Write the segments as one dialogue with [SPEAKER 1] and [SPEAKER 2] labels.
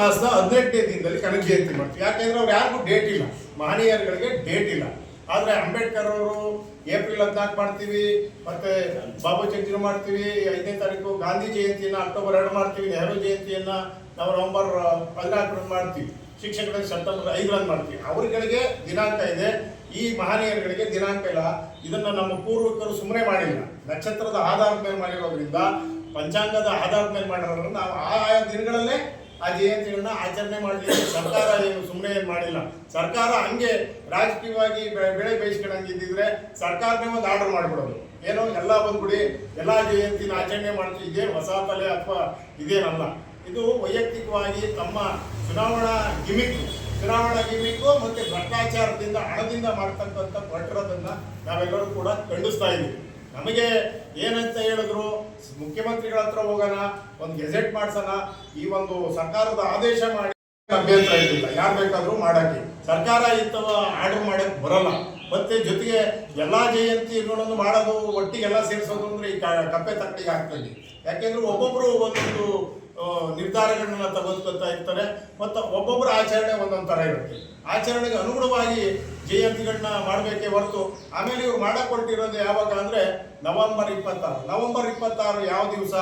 [SPEAKER 1] ಮಾಸದ ಹದಿನೆಂಟನೇ ದಿನದಲ್ಲಿ ಕನಕ ಜಯಂತಿ ಮಾಡ್ತೀವಿ. ಯಾಕೆಂದ್ರೆ ಅವ್ರು ಯಾರಿಗೂ ಡೇಟ್ ಇಲ್ಲ. ಮಹನೀಯರುಗಳಿಗೆ ಡೇಟ್ ಇಲ್ಲ. ಆದ್ರೆ ಅಂಬೇಡ್ಕರ್ ಅವರು ಏಪ್ರಿಲ್ ಹದಿನಾಲ್ಕು ಮಾಡ್ತೀವಿ, ಮತ್ತೆ ಬಾಬು ಜಗಜೀವ ಮಾಡ್ತೀವಿ, ಐದನೇ ತಾರೀಕು ಗಾಂಧಿ ಜಯಂತಿಯನ್ನ, ಅಕ್ಟೋಬರ್ ಎರಡು ಮಾಡ್ತೀವಿ, ನೆಹರು ಜಯಂತಿಯನ್ನ ನಾವು ನವೆಂಬರ್ ಹದಿನಾಲ್ಕರಂದು ಮಾಡ್ತೀವಿ. ಶಿಕ್ಷಕರಿಗೆ ಸೆಪ್ಟೆಂಬರ್ ಐದರಂದು ಮಾಡ್ತೀವಿ. ಅವರುಗಳಿಗೆ ದಿನಾಂಕ ಇದೆ. ಈ ಮಹನೀಯರುಗಳಿಗೆ ದಿನಾಂಕ ಇಲ್ಲ. ಇದನ್ನು ನಮ್ಮ ಪೂರ್ವಿಕರು ಸುಮ್ಮನೆ ಮಾಡಿಲ್ಲ. ನಕ್ಷತ್ರದ ಆಧಾರದ ಮೇಲೆ ಮಾಡಿರೋದ್ರಿಂದ, ಪಂಚಾಂಗದ ಆಧಾರದ ಮೇಲೆ ಮಾಡಿರೋದ್ರಿಂದ ನಾವು ಆ ದಿನಗಳಲ್ಲೇ ಆ ಜಯಂತಿಗಳನ್ನ ಆಚರಣೆ ಮಾಡಲಿಕ್ಕೆ ಸರ್ಕಾರ ಏನು ಸುಮ್ಮನೆ ಏನು ಮಾಡಿಲ್ಲ. ಸರ್ಕಾರ ಹಂಗೆ ರಾಜಕೀಯವಾಗಿ ಬೆಳೆ ಬೆಳೆ ಬೇಯಿಸ್ಕೊಂಡಂಗಿದ್ದಿದ್ರೆ ಸರ್ಕಾರನೇ ಒಂದು ಆರ್ಡರ್ ಮಾಡಿಬಿಡೋದು. ಏನೋ ಎಲ್ಲ ಬಂದ್ಬಿಡಿ, ಎಲ್ಲ ಜಯಂತಿನ ಆಚರಣೆ ಮಾಡ್ತೀವಿ. ಇದೇ ಹೊಸ ತಲೆ ಅಥವಾ ಇದೇನಲ್ಲ. ಇದು ವೈಯಕ್ತಿಕವಾಗಿ ತಮ್ಮ ಚುನಾವಣಾ ಗಿಮಿಕ್, ಚುನಾವಣಾ ಗಿಮಿಕ್ಕು ಮತ್ತು ಭ್ರಷ್ಟಾಚಾರದಿಂದ ಹಣದಿಂದ ಮಾಡ್ತಕ್ಕಂಥ ಹೊರಟಿರೋದನ್ನ ನಾವೆಲ್ಲರೂ ಕೂಡ ಖಂಡಿಸ್ತಾ ಇದ್ದೀವಿ. ನಮಗೆ ಏನಂತ ಹೇಳಿದ್ರು, ಮುಖ್ಯಮಂತ್ರಿಗಳ ಹತ್ರ ಹೋಗೋಣ, ಒಂದು ಗೆಜೆಟ್ ಮಾಡಿಸೋಣ, ಈ ಒಂದು ಸರ್ಕಾರದ ಆದೇಶ ಮಾಡಿ ಅಭ್ಯಂತರ ಇರಲಿಲ್ಲ ಯಾರು ಬೇಕಾದ್ರೂ ಮಾಡಕ್ಕೆ. ಸರ್ಕಾರ ಇತ್ತು ಆರ್ಡರ್ ಮಾಡಕ್ ಬರಲ್ಲ. ಮತ್ತೆ ಜೊತೆಗೆ ಎಲ್ಲಾ ಜಯಂತಿಗಳನ್ನು ಮಾಡೋದು, ಒಟ್ಟಿಗೆಲ್ಲ ಸೇರಿಸೋದು ಅಂದ್ರೆ ಈ ಕಪ್ಪೆ ತಕ್ಕಡಿಗೆ ಆಗ್ತದೆ. ಯಾಕೆಂದ್ರೆ ಒಬ್ಬೊಬ್ರು ಒಂದೊಂದು ನಿರ್ಧಾರಗಳನ್ನ ತಗೋತಾ ಇರ್ತಾರೆ. ಮತ್ತು ಒಬ್ಬೊಬ್ಬರ ಆಚರಣೆ ಒಂದೊಂದು ಥರ ಇರುತ್ತೆ. ಆಚರಣೆಗೆ ಅನುಗುಣವಾಗಿ ಜಯಂತಿಗಳನ್ನ ಮಾಡಬೇಕೇ ಹೊರತು ಆಮೇಲೆ ಇವ್ರು ಮಾಡಕೊಟ್ಟಿರೋದು ಯಾವಾಗ ಅಂದ್ರೆ ನವೆಂಬರ್ ಇಪ್ಪತ್ತಾರು. ನವೆಂಬರ್ ಇಪ್ಪತ್ತಾರು ಯಾವ ದಿವಸ?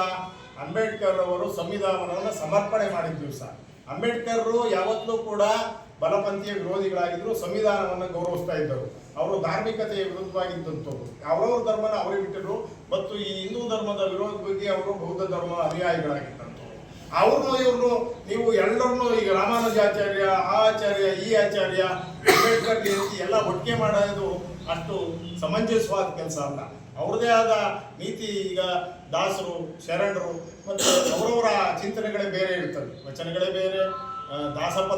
[SPEAKER 1] ಅಂಬೇಡ್ಕರ್ ಅವರು ಸಂವಿಧಾನವನ್ನು ಸಮರ್ಪಣೆ ಮಾಡಿದ ದಿವಸ. ಅಂಬೇಡ್ಕರ್ ಯಾವತ್ತೂ ಕೂಡ ಬಲಪಂಥೀಯ ವಿರೋಧಿಗಳಾಗಿದ್ರು, ಸಂವಿಧಾನವನ್ನು ಗೌರವಿಸ್ತಾ ಇದ್ದರು ಅವರು ಧಾರ್ಮಿಕತೆಯ ವಿರುದ್ಧವಾಗಿದ್ದಂಥವ್ರು. ಅವರವ್ರ ಧರ್ಮನ ಅವರೇ ಬಿಟ್ಟರು ಮತ್ತು ಈ ಹಿಂದೂ ಧರ್ಮದ ವಿರೋಧ ಅವರು ಬೌದ್ಧ ಧರ್ಮ ಅನುಯಾಯಿಗಳಾಗಿದ್ದಂಥವ್ರು ಅವ್ರನ್ನು ಇವ್ರನ್ನು ನೀವು ಎಲ್ಲರನ್ನು ಈಗ ರಾಮಾನುಜಾಚಾರ್ಯ ಆ ಆಚಾರ್ಯ, ಈ ಆಚಾರ್ಯ, ಅಂಬೇಡ್ಕರ್ ಜಯಂತಿ ಎಲ್ಲ ಒಟ್ಟಿಗೆ ಮಾಡೋದು ಅಷ್ಟು ಸಮಂಜಸವಾದ ಕೆಲಸ ಅಲ್ಲ. ಅವ್ರದೇ ಆದ ನೀತಿ ಈಗ ದಾಸರು, ಶರಣರು ಮತ್ತು ಅವರವರ ಚಿಂತನೆಗಳೇ ಬೇರೆ ಇರ್ತವೆ. ವಚನಗಳೇ ಬೇರೆ ದಾಸಪದ